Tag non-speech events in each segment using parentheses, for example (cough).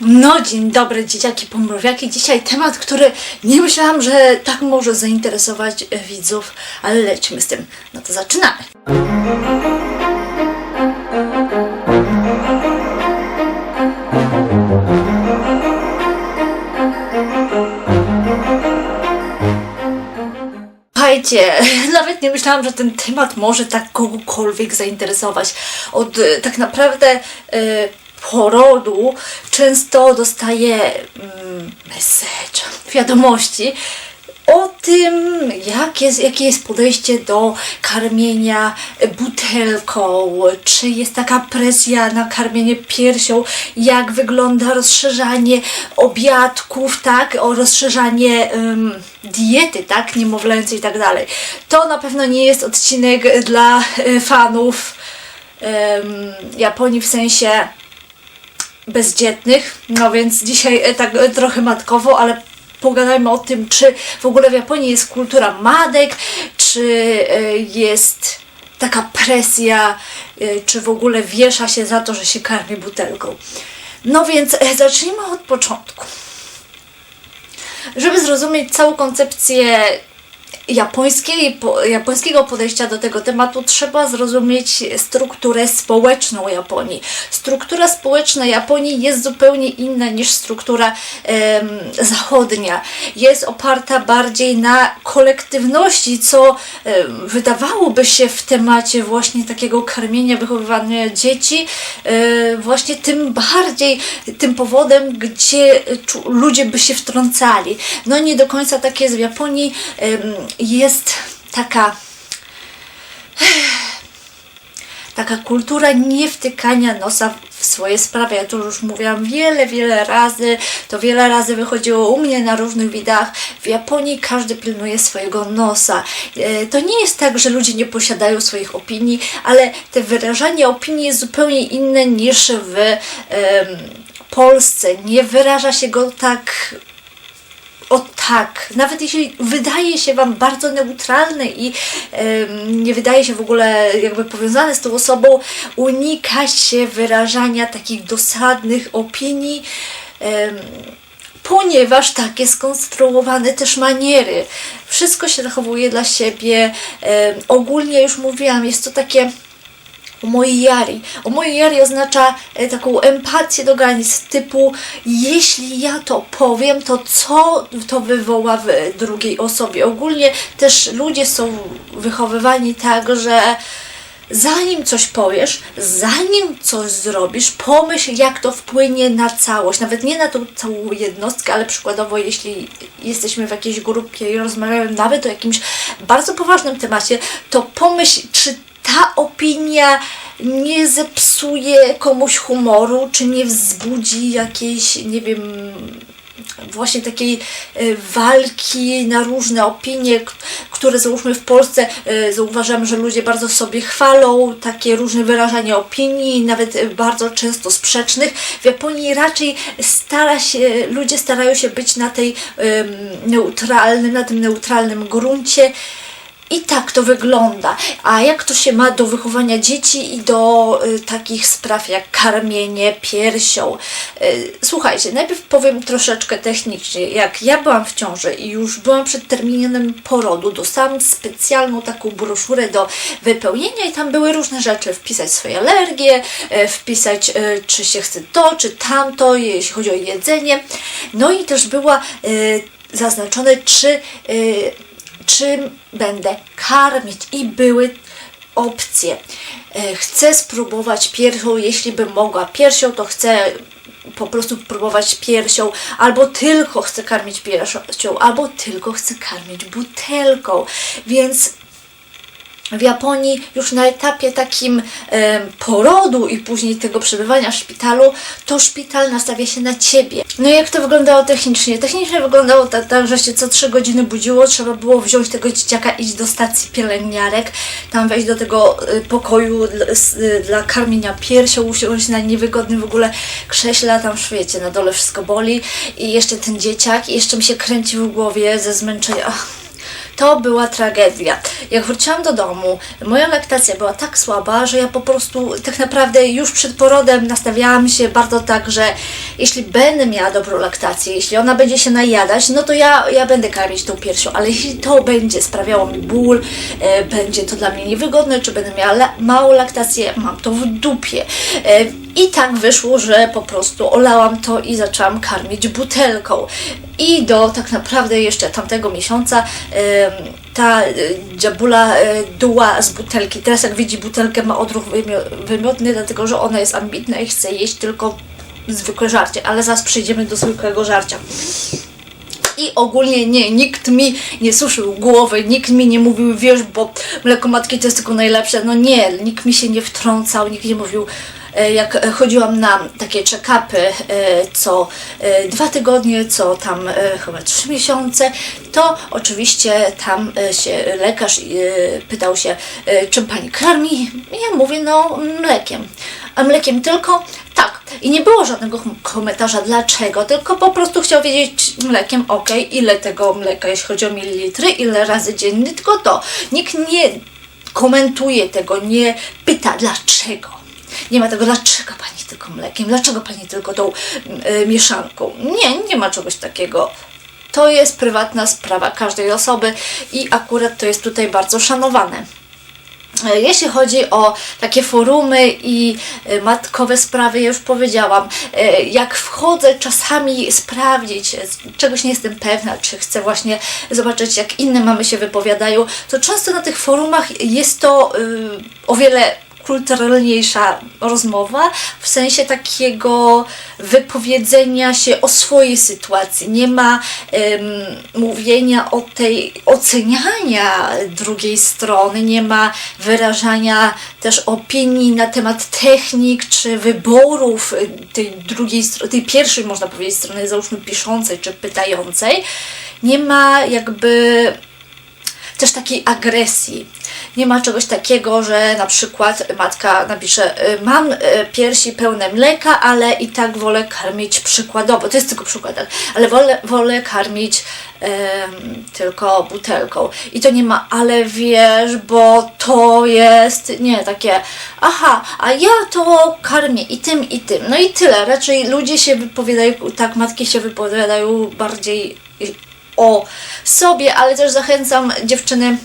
No, dzień dobry, dzieciaki pomrowiaki. Dzisiaj temat, który nie myślałam, że tak może zainteresować e, widzów, ale lećmy z tym. No to zaczynamy. Słuchajcie, (laughs) nawet nie myślałam, że ten temat może tak kogokolwiek zainteresować. Od e, tak naprawdę e, porodu często dostaję mm, message, wiadomości o tym, jak jest, jakie jest podejście do karmienia butelką, czy jest taka presja na karmienie piersią, jak wygląda rozszerzanie obiadków, tak, o rozszerzanie ym, diety, tak, niemowlęcej i tak dalej. To na pewno nie jest odcinek dla y, fanów ym, Japonii w sensie bezdzietnych, no więc dzisiaj e, tak e, trochę matkowo, ale pogadajmy o tym, czy w ogóle w Japonii jest kultura madek, czy e, jest taka presja, czy w ogóle wiesza się za to, że się karmi butelką. No więc zacznijmy od początku. Żeby zrozumieć całą koncepcję japońskiej, po, japońskiego podejścia do tego tematu trzeba zrozumieć strukturę społeczną Japonii. Struktura społeczna Japonii jest zupełnie inna niż struktura em, zachodnia. Jest oparta bardziej na kolektywności, co em, wydawałoby się w temacie właśnie takiego karmienia, wychowywania dzieci, e, właśnie tym bardziej tym powodem, gdzie ludzie by się wtrącali. No nie do końca tak jest w Japonii. em, jest taka taka kultura niewtykania nosa w swoje sprawy. Ja to już mówiłam wiele, wiele razy. To wiele razy wychodziło u mnie na różnych widach. W Japonii każdy pilnuje swojego nosa. E, To nie jest tak, że ludzie nie posiadają swoich opinii, ale te wyrażanie opinii jest zupełnie inne niż w Polsce. Nie wyraża się go tak o tak, nawet jeśli wydaje się Wam bardzo neutralny i em, nie wydaje się w ogóle jakby powiązany z tą osobą, unika się wyrażania takich dosadnych opinii, em, ponieważ takie skonstruowane też maniery. Wszystko się zachowuje dla siebie. em, ogólnie już mówiłam, jest to takie Omoiyari. Omoiyari oznacza e, taką empatię do granic typu jeśli ja to powiem, to co to wywoła w drugiej osobie. Ogólnie też ludzie są wychowywani tak, że zanim coś powiesz, zanim coś zrobisz, pomyśl jak to wpłynie na całość. Nawet nie na tą całą jednostkę, ale przykładowo jeśli jesteśmy w jakiejś grupie i rozmawiamy nawet o jakimś bardzo poważnym temacie, to pomyśl, ta opinia nie zepsuje komuś humoru, czy nie wzbudzi jakiejś, nie wiem, właśnie takiej e, walki na różne opinie, które załóżmy w Polsce e, zauważam, że ludzie bardzo sobie chwalą, takie różne wyrażania opinii, nawet e, bardzo często sprzecznych. W Japonii raczej stara się, ludzie starają się być na tej neutralnym, na tym neutralnym gruncie. I tak to wygląda. A jak to się ma do wychowania dzieci i do y, takich spraw jak karmienie piersią? Y, słuchajcie, najpierw powiem troszeczkę technicznie. Jak ja byłam w ciąży i już byłam przed terminem porodu, dostałam specjalną taką broszurę do wypełnienia i tam były różne rzeczy. Wpisać swoje alergie, y, wpisać y, czy się chce to, czy tamto, jeśli chodzi o jedzenie. No i też była y, zaznaczone, czy y, czym będę karmić i były opcje. E, Chcę spróbować piersią, jeśli bym mogła piersią, to chcę po prostu próbować piersią, albo tylko chcę karmić piersią, albo tylko chcę karmić butelką. Więc w Japonii już na etapie takim porodu i później tego przebywania w szpitalu, to szpital nastawia się na ciebie. No i jak to wyglądało technicznie? Technicznie wyglądało tak, że się co trzy godziny budziło, trzeba było wziąć tego dzieciaka, iść do stacji pielęgniarek, tam wejść do tego y, pokoju y, dla karmienia piersią, usiąść na niewygodnym w ogóle krześle, tam wiecie, na dole wszystko boli i jeszcze ten dzieciak, i jeszcze mi się kręci w głowie ze zmęczenia. Ach, To była tragedia. Jak wróciłam do domu, moja laktacja była tak słaba, że ja po prostu tak naprawdę już przed porodem nastawiałam się bardzo tak, że jeśli będę miała dobrą laktację, jeśli ona będzie się najadać, no to ja, ja będę karmić tą piersią, ale jeśli to będzie sprawiało mi ból, e, będzie to dla mnie niewygodne, czy będę miała la- małą laktację, mam to w dupie. E, I tak wyszło, że po prostu olałam to i zaczęłam karmić butelką. I do tak naprawdę jeszcze tamtego miesiąca em, ta e, dziabula e, duła z butelki. Teraz jak widzi butelkę ma odruch wymio- wymiotny, dlatego że ona jest ambitna i chce jeść tylko zwykłe żarcie, ale zaraz przejdziemy do zwykłego żarcia. I ogólnie nie, nikt mi nie suszył głowy, nikt mi nie mówił, wiesz, bo mleko matki to jest tylko najlepsze. No nie, nikt mi się nie wtrącał, nikt nie mówił. E, Jak e, chodziłam na takie check-upy e, co dwa tygodnie, co tam chyba trzy miesiące, to oczywiście tam się lekarz pytał się, czym pani karmi? Ja mówię, no mlekiem. A mlekiem tylko? Tak. I nie było żadnego kom- komentarza dlaczego, tylko po prostu chciał wiedzieć mlekiem, ok, ile tego mleka, jeśli chodzi o mililitry, ile razy dziennie, tylko to. Nikt nie komentuje tego, nie pyta dlaczego. Nie ma tego, dlaczego pani tylko mlekiem, dlaczego pani tylko tą y, mieszanką. Nie, nie ma czegoś takiego. To jest prywatna sprawa każdej osoby i akurat to jest tutaj bardzo szanowane. E, Jeśli chodzi o takie forumy i e, matkowe sprawy, ja już powiedziałam, e, jak wchodzę czasami sprawdzić, czegoś nie jestem pewna, czy chcę właśnie zobaczyć, jak inne mamy się wypowiadają, to często na tych forumach jest to y, o wiele kulturalniejsza rozmowa, w sensie takiego wypowiedzenia się o swojej sytuacji. Nie ma em, mówienia o tej, oceniania drugiej strony, nie ma wyrażania też opinii na temat technik czy wyborów tej drugiej strony, tej pierwszej można powiedzieć strony, załóżmy piszącej czy pytającej. Nie ma jakby też takiej agresji. Nie ma czegoś takiego, że na przykład matka napisze, y, mam y, piersi pełne mleka, ale i tak wolę karmić przykładowo, to jest tylko przykład, tak, ale wolę, wolę karmić em, tylko butelką. I to nie ma, ale wiesz, bo to jest, nie, takie, aha, a ja to karmię i tym, i tym. No i tyle. Raczej ludzie się wypowiadają, tak, matki się wypowiadają bardziej o sobie, ale też zachęcam dziewczyny,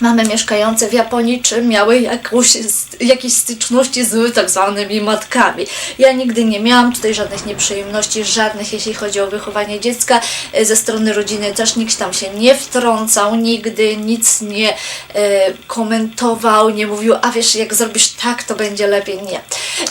mamy mieszkające w Japonii, czy miały jakąś, jakieś styczności z tak zwanymi matkami. Ja nigdy nie miałam tutaj żadnych nieprzyjemności, żadnych, jeśli chodzi o wychowanie dziecka. E, Ze strony rodziny też nikt tam się nie wtrącał, nigdy nic nie e, komentował, nie mówił, a wiesz, jak zrobisz tak, to będzie lepiej. Nie.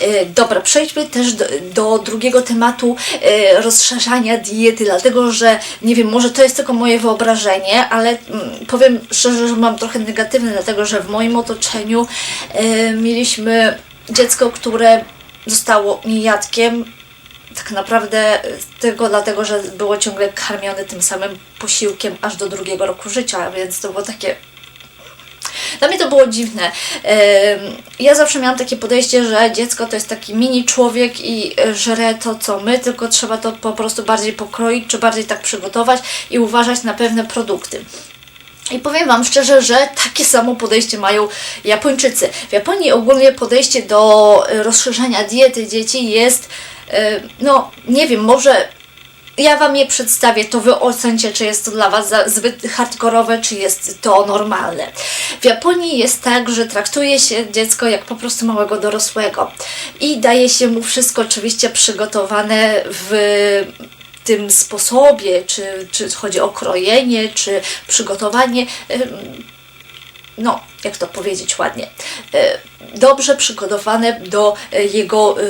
E, dobra, przejdźmy też do, do drugiego tematu e, rozszerzania diety, dlatego że nie wiem, może to jest tylko moje wyobrażenie, ale mm, powiem szczerze, że mam trochę negatywne, dlatego że w moim otoczeniu e, mieliśmy dziecko, które zostało niejadkiem. Tak naprawdę tylko dlatego, że było ciągle karmione tym samym posiłkiem aż do drugiego roku życia, więc to było takie dla mnie to było dziwne. Ja zawsze miałam takie podejście, że dziecko to jest taki mini człowiek i żre to co my, tylko trzeba to po prostu bardziej pokroić, czy bardziej tak przygotować i uważać na pewne produkty. I powiem Wam szczerze, że takie samo podejście mają Japończycy. W Japonii ogólnie podejście do e, rozszerzania diety dzieci jest, e, no nie wiem, może ja Wam je przedstawię, to Wy ocencie, czy jest to dla Was zbyt hardkorowe, czy jest to normalne. W Japonii jest tak, że traktuje się dziecko jak po prostu małego dorosłego i daje się mu wszystko oczywiście przygotowane w tym sposobie, czy, czy chodzi o krojenie, czy przygotowanie. no, jak to powiedzieć ładnie, e, dobrze przygotowane do e, jego e,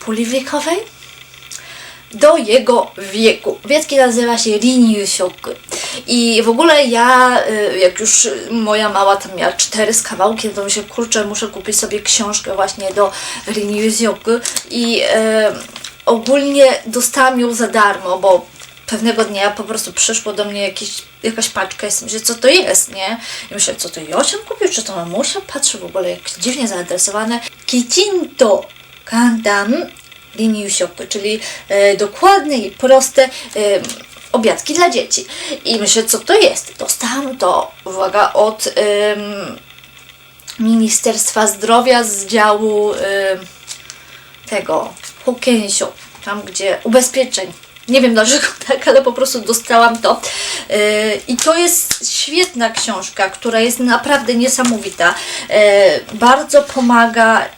puli wiekowej, do jego wieku. Wiecki nazywa się Rinyu-shoku. I w ogóle ja, y, jak już moja mała tam miała cztery z kawałkiem, to myślę, kurczę, muszę kupić sobie książkę właśnie do Rinyu-shoku. I e, ogólnie dostałam ją za darmo, bo pewnego dnia po prostu przyszło do mnie jakieś, jakaś paczka i myślę, co to jest, nie? I myślę, co to Josian kupił, czy to mamusia? Patrzę w ogóle, jak dziwnie zainteresowane. Kichinto Kandan Rinyu Shoku, czyli e, dokładne i proste e, obiadki dla dzieci. I myślę, co to jest? Dostałam to, uwaga, od ym, Ministerstwa Zdrowia z działu ym, tego Hokkensho, tam gdzie ubezpieczeń. Nie wiem dlaczego (laughs) tak, ale po prostu dostałam to. Yy, I to jest świetna książka, która jest naprawdę niesamowita. Bardzo pomaga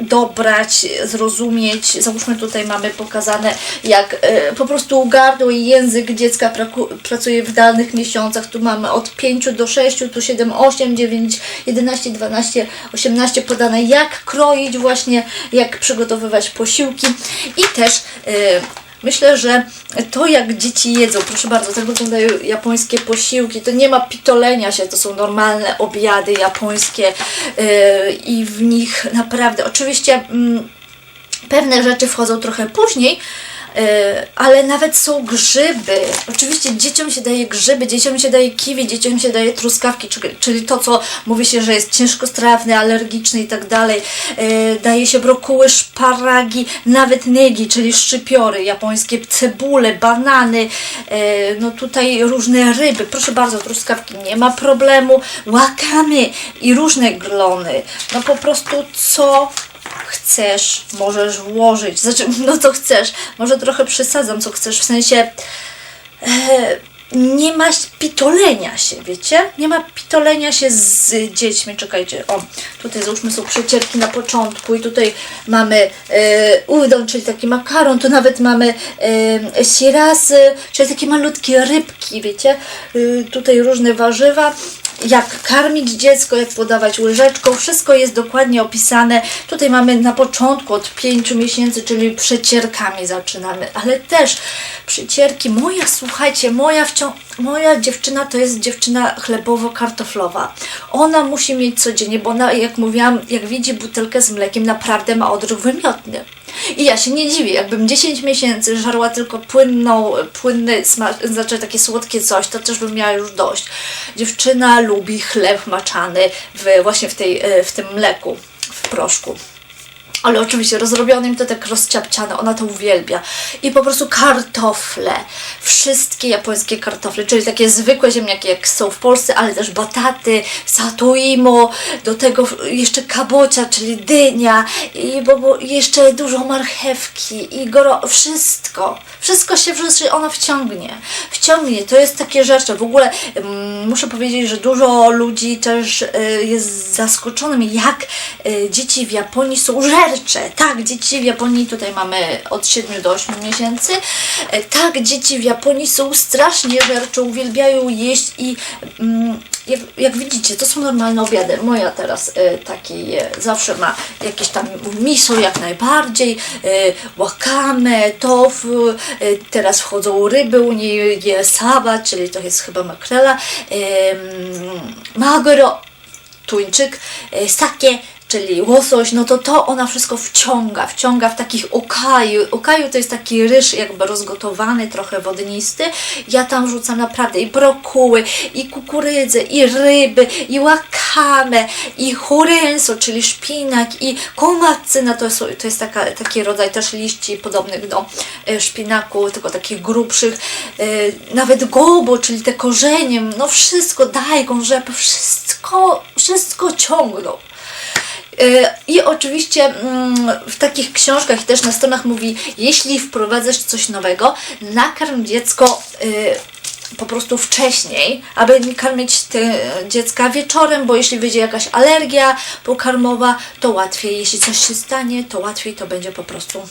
dobrać, zrozumieć. Załóżmy tutaj mamy pokazane, jak e, po prostu gardło i język dziecka pracuje w danych miesiącach. Tu mamy od 5 do 6, tu 7, 8, 9, 11, 12, 18 podane, jak kroić właśnie, jak przygotowywać posiłki i też e, Myślę, że to jak dzieci jedzą, proszę bardzo, tak wyglądają japońskie posiłki, to nie ma pitolenia się, to są normalne obiady japońskie yy, i w nich naprawdę, oczywiście mm, pewne rzeczy wchodzą trochę później, yy, ale nawet są grzyby. Oczywiście dzieciom się daje grzyby, dzieciom się daje kiwi, dzieciom się daje truskawki, czyli, to, co mówi się, że jest ciężkostrawne, alergiczne i tak dalej. Yy, Daje się brokuły, szparagi, nawet negi, czyli szczypiory japońskie, cebule, banany, yy, no tutaj różne ryby. Proszę bardzo, truskawki nie ma problemu. Wakame i różne glony. No po prostu co chcesz, możesz włożyć. Znaczy, no co chcesz. Może trochę przesadzam, co chcesz, w sensie e, nie ma pitolenia się, wiecie? Nie ma pitolenia się z dziećmi. Czekajcie, o, tutaj załóżmy są przecierki na początku i tutaj mamy e, udon, czyli taki makaron, tu nawet mamy e, sirasy, czyli takie malutkie rybki, wiecie? E, tutaj różne warzywa jak karmić dziecko, jak podawać łyżeczką, wszystko jest dokładnie opisane. Tutaj mamy na początku od 5 miesięcy, czyli przecierkami zaczynamy, ale też przecierki. Moja, słuchajcie, moja wciąż, moja dziewczyna to jest dziewczyna chlebowo-kartoflowa. Ona musi mieć codziennie, bo ona, jak mówiłam, jak widzi butelkę z mlekiem, naprawdę ma odruch wymiotny. I ja się nie dziwię, jakbym 10 miesięcy żarła tylko płynną, płynny znaczy takie słodkie coś, to też bym miała już dość. Dziewczyna lubi chleb maczany w, właśnie w, tej, e, w tym mleku, w proszku. Ale oczywiście rozrobionym to tak rozciapciane, ona to uwielbia. I po prostu kartofle, wszystkie japońskie kartofle, czyli takie zwykłe ziemniaki jak są w Polsce, ale też bataty, satuimo, do tego jeszcze kabocia, czyli dynia i bo, bo jeszcze dużo marchewki i goro, wszystko. Wszystko się wrzuci, ona wciągnie. Wciągnie, to jest takie rzeczy. W ogóle mm, muszę powiedzieć, że dużo ludzi też y, jest zaskoczonym, jak y, dzieci w Japonii są żercze. Tak, dzieci w Japonii, tutaj mamy od 7 do 8 miesięcy. E, Tak, dzieci w Japonii są strasznie żercze, uwielbiają jeść i mm, jak, jak widzicie, to są normalne obiady. Moja teraz e, taki je, zawsze ma jakieś tam miso jak najbardziej, e, wakame, tofu, e, teraz wchodzą ryby, u niej je saba, czyli to jest chyba makrela, e, mm, maguro, tuńczyk, sake, czyli łosoś, no to to ona wszystko wciąga, wciąga w takich okaju. Okaju to jest taki ryż jakby rozgotowany, trochę wodnisty. Ja tam rzucam naprawdę i brokuły, i kukurydzę, i ryby, i wakame, i horenso, czyli szpinak, i komatsyna, to jest, to jest taka, taki rodzaj też liści podobnych do e, szpinaku, tylko takich grubszych. E, Nawet gobo, czyli te korzenie, no wszystko, dajgon, rzep, wszystko, wszystko ciągną. Y, I oczywiście mm, w takich książkach i też na stronach mówi, jeśli wprowadzasz coś nowego, nakarm dziecko y, po prostu wcześniej, aby nie karmić te dziecka wieczorem, bo jeśli wyjdzie jakaś alergia pokarmowa, to łatwiej, jeśli coś się stanie, to łatwiej to będzie po prostu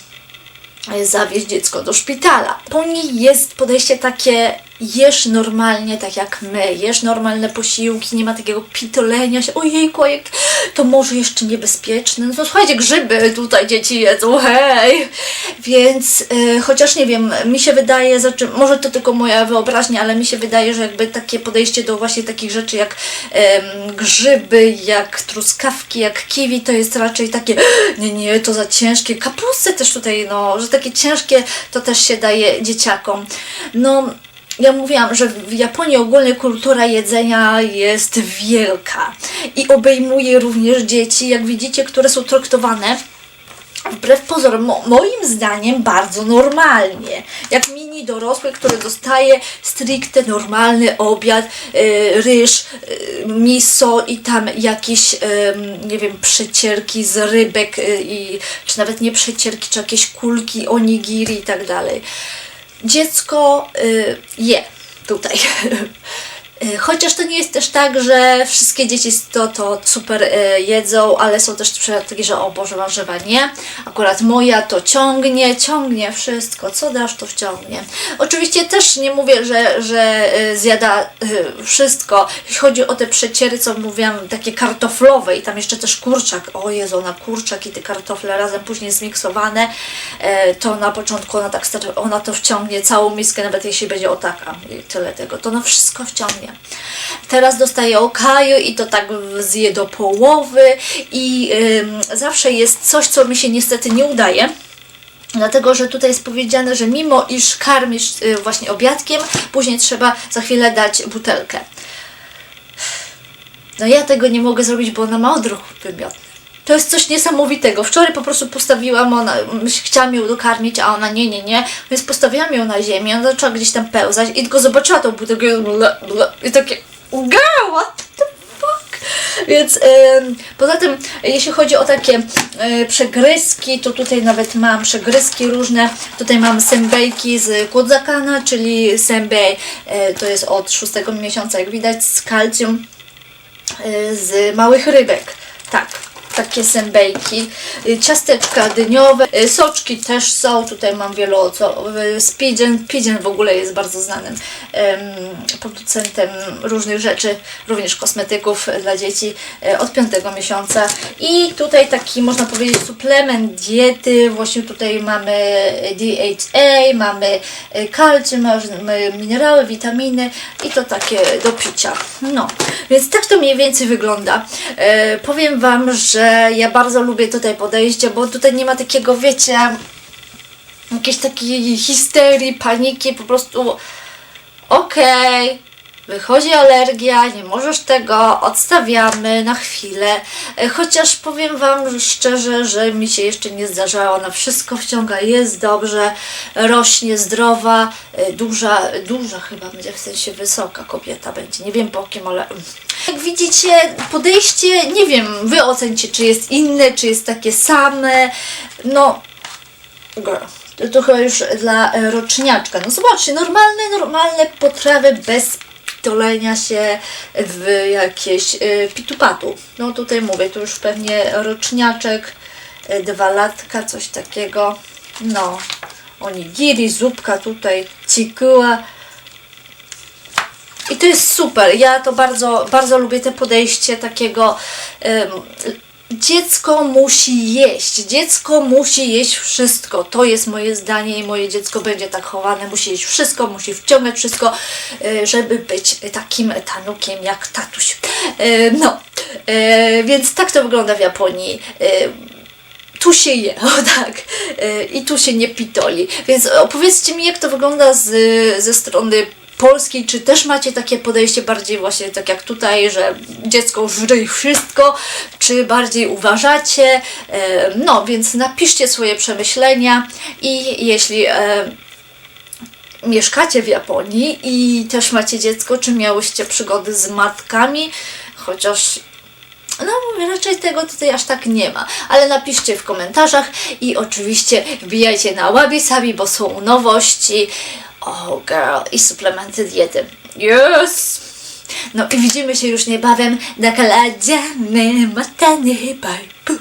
e, zawieźć dziecko do szpitala. Po niej jest podejście takie jesz normalnie, tak jak my, jesz normalne posiłki, nie ma takiego pitolenia się, ojejku, jak to może jeszcze niebezpieczne. No słuchajcie, grzyby tutaj dzieci jedzą, hej! Więc e, chociaż nie wiem, mi się wydaje, znaczy, może to tylko moja wyobraźnia, ale mi się wydaje, że jakby takie podejście do właśnie takich rzeczy jak grzyby, jak truskawki, jak kiwi, to jest raczej takie, nie, nie, to za ciężkie. Kapustę też tutaj, no, że takie ciężkie to też się daje dzieciakom. No, ja mówiłam, że w Japonii ogólnie kultura jedzenia jest wielka i obejmuje również dzieci, jak widzicie, które są traktowane wbrew pozorom, mo moim zdaniem bardzo normalnie. Jak mini dorosły, który dostaje stricte normalny obiad, e, ryż, e, miso i tam jakieś, em, nie wiem, przecierki z rybek e, i czy nawet nie przecierki, czy jakieś kulki, onigiri i tak dalej. Dziecko y, je tutaj. (laughs) Y, Chociaż to nie jest też tak, że wszystkie dzieci to, to super y, jedzą, ale są też przypadki że o Boże, warzywa nie. Akurat moja to ciągnie, ciągnie wszystko, co dasz to wciągnie. Oczywiście też nie mówię, że, że y, zjada wszystko. Jeśli chodzi o te przeciery, co mówiłam, takie kartoflowe i tam jeszcze też kurczak. O Jezu, na kurczak i te kartofle razem później zmiksowane, to na początku ona tak ona to wciągnie całą miskę, nawet jeśli będzie o taka i tyle tego, to ona wszystko wciągnie. Teraz dostaje okaju i to tak zje do połowy i ym, zawsze jest coś, co mi się niestety nie udaje. Dlatego, że tutaj jest powiedziane, że mimo iż karmisz y, właśnie obiadkiem, później trzeba za chwilę dać butelkę. No ja tego nie mogę zrobić, bo ona ma odruch wymiotny. To jest coś niesamowitego. Wczoraj po prostu postawiłam, ona, chciałam ją dokarmić, a ona nie, nie, nie. Więc postawiłam ją na ziemię, ona zaczęła gdzieś tam pełzać i tylko zobaczyła tą butelkę i takie girl, what the fuck? Więc em, poza tym, jeśli chodzi o takie e, przegryzki, to tutaj nawet mam przegryzki różne. Tutaj mam sembejki z kudzakana, czyli sembej e, to jest od szóstego miesiąca, jak widać, z kalcium y, z małych rybek. Tak, takie sembejki, y, ciasteczka dyniowe, y, soczki też są, tutaj mam wielu oco, y, Pigeon, w ogóle jest bardzo znanym em, producentem różnych rzeczy, również kosmetyków dla dzieci e, od piątego miesiąca i tutaj taki można powiedzieć suplement diety, właśnie tutaj mamy DHA, mamy e, kalcium, mamy minerały, witaminy i to takie do picia. No, więc tak to mniej więcej wygląda. E, powiem Wam, że ja bardzo lubię tutaj podejście, bo tutaj nie ma takiego, wiecie, jakiejś takiej histerii, paniki, po prostu okej, wychodzi alergia, nie możesz tego, odstawiamy na chwilę. E, Chociaż powiem Wam szczerze, że mi się jeszcze nie zdarzało, ona wszystko wciąga, jest dobrze, rośnie zdrowa, e, duża, duża chyba będzie, w sensie wysoka kobieta będzie, nie wiem po kim, ale jak widzicie, podejście, nie wiem, Wy ocencie, czy jest inne, czy jest takie same, no Girl. To, to chyba już dla e, roczniaczka. No zobaczcie, normalne, normalne potrawy bez pitolenia się w jakieś e, pitupatu. No tutaj mówię, to już pewnie roczniaczek, e, dwa latka, coś takiego. No, onigiri, zupka tutaj, cikuła. I to jest super. Ja to bardzo, bardzo lubię te podejście takiego. Dziecko musi jeść. Dziecko musi jeść wszystko. To jest moje zdanie i moje dziecko będzie tak chowane. Musi jeść wszystko, musi wciągać wszystko, e, żeby być takim tanukiem jak tatuś. E, No, e, więc tak to wygląda w Japonii. Tu się je, (laughs) o tak, i tu się nie pitoli. Więc opowiedzcie mi, jak to wygląda z, ze strony polskiej, czy też macie takie podejście bardziej właśnie tak jak tutaj, że dziecko żre wszystko, czy bardziej uważacie? E, No, więc napiszcie swoje przemyślenia i jeśli e, mieszkacie w Japonii i też macie dziecko, czy miałyście przygody z matkami, chociaż no, raczej tego tutaj aż tak nie ma, ale napiszcie w komentarzach i oczywiście wbijajcie na Wabi Sabi, bo są nowości. Oh girl, i suplementy diety. Yes! No i widzimy się już niebawem na kaladzie. Matany, bye.